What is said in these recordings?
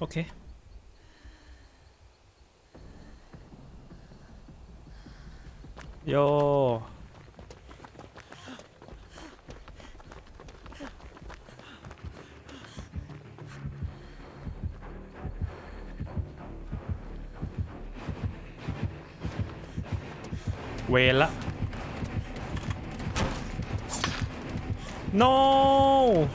Okay. Yo. Well. No.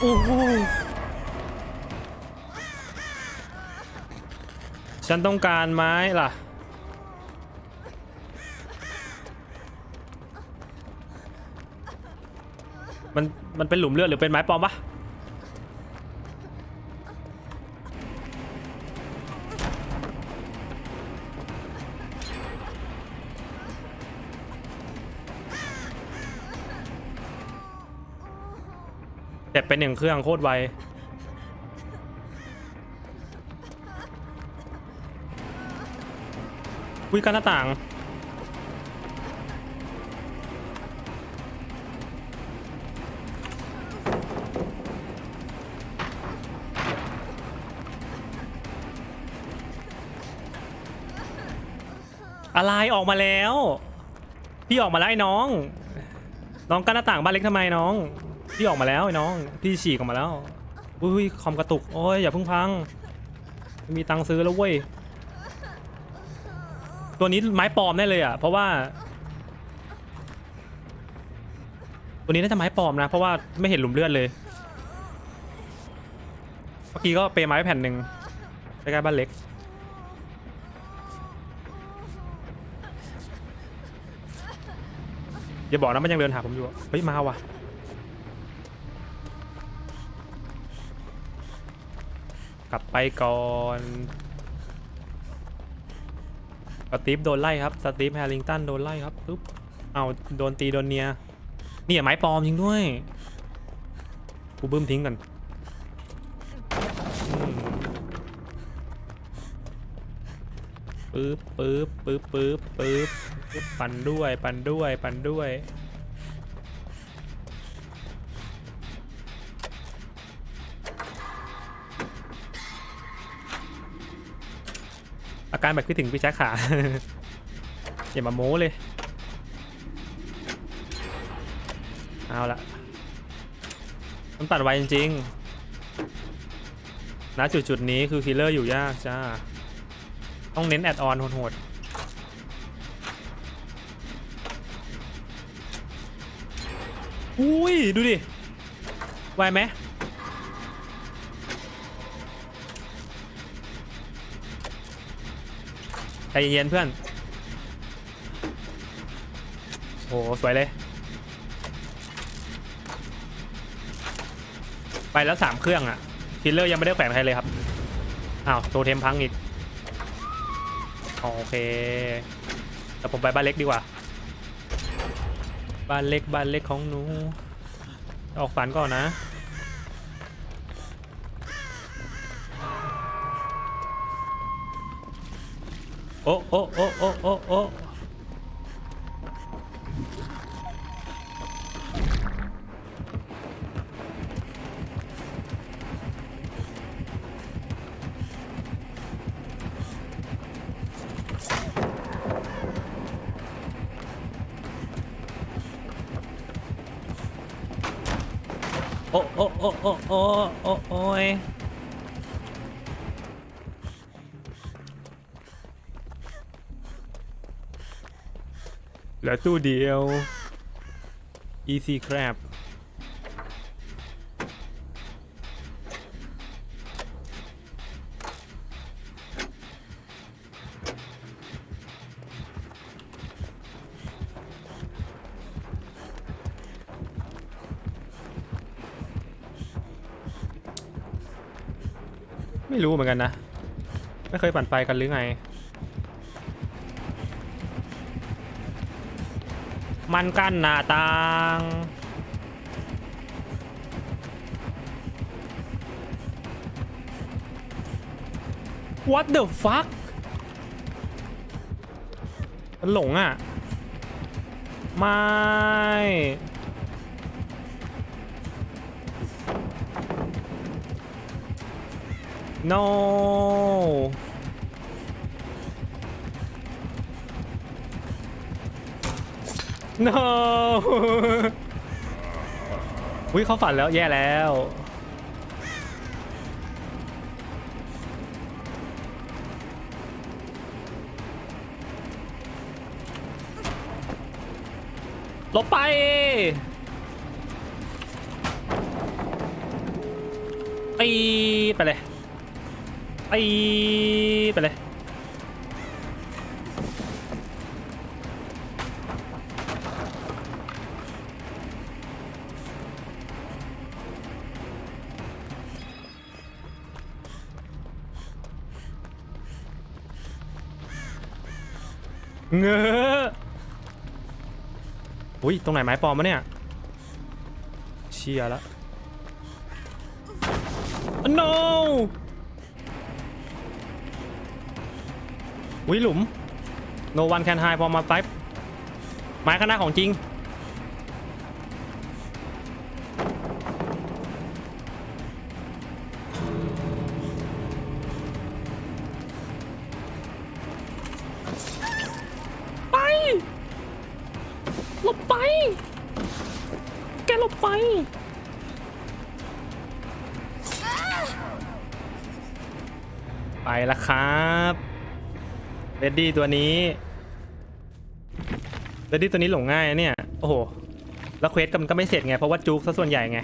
โอ้โหฉันต้องการไม้ล่ะ มัน มันเป็นหลุมเลือดหรือเป็นไม้ปลอมปะ เจ็บไปหนึ่งเครื่องโคตรไววิกันหน้าต่างอะไรออกมาแล้ว พี่ออกมาแล้วไอ้น้อง น้องกันหน้าต่างบ้านเล็กทำไมน้อง พี่ออกมาแล้วไอ้น้อง พี่ฉีกออกมาแล้ว อุ้ยคอมกระตุก โอ้ยอย่าเพิ่งพัง มีตังค์ซื้อแล้วเว้ย ตัวนี้ไม้ปลอมแน่เลยอะ เพราะว่า ตัวนี้น่าจะไม้ปลอมนะ เพราะว่าไม่เห็นหลุมเลือดเลย เมื่อกี้ก็เปรย์ไม้แผ่นหนึ่งใกล้ๆบ้านเล็กอย่าบอกนะมันยังเดินหาผมอยู่ เฮ้ยมาว่ะ ลับไปก่อนสตีฟโดนไล่ครับสตีฟแฮร์ริงตันโดนไล่ครับปุ๊บเอาโดนตีโดนเนียเนี่อะไม้ปลอมจริงด้วยกูบึ้มทิ้งกันอืมปึ๊บปึ๊บปึ๊บปึ๊บปึ๊บปึ๊บปั่นด้วย ปั่นด้วย ปั่นด้วย อาการแบบคิดถึงพี่แจ็คขา อย่ามาโม้เลย เอาละมันตัดไวจริงๆณจุดจุดๆนี้คือคิลเลอร์อยู่ยากจ้า ต้องเน้นแอดออนโหดๆอุ้ย ดูดิ ไวไหม ใจเย็นๆเพื่อนโหสวยเลย ไปแล้วสามเครื่องอะคิลเลอร์ยังไม่ได้แขวนใครเลยครับ อ้าว โทเทมพังอีก โอเคแต่ผมไปบ้านเล็กดีกว่า บ้านเล็กบ้านเล็กของหนู ออกฝันก่อนนะ Ô, ô, ô, ô, ô, ô. Ô, ô, ô, ô, ô, ô, ôi. เหลือตู้เดียว easy crab ไม่รู้เหมือนกันนะ ไม่เคยปั่นไฟกันหรือไง มันกั้นหน้าต่าง What the fuck มันหลงอะ ไม่ no โนอุ้ยเขาฝันแล้วแย่แล้ว ลบไปตีไปเลยตีไปเลย เงออุ้ยตรงไหนไม้ปลอมมะเนี่ย เชียร์แล้ว no อุ้ยหลุม no one can hide from my type ไม้ข้างหน้าของจริง ลบไป ไปแล้วครับเรดดี้ตัวนี้เรดดี้ตัวนี้หลงง่ายนะเนี่ย โอ้โห แล้วเควสก็มันก็ไม่เสร็จไง เพราะว่าจุกซะส่วนใหญ่ไง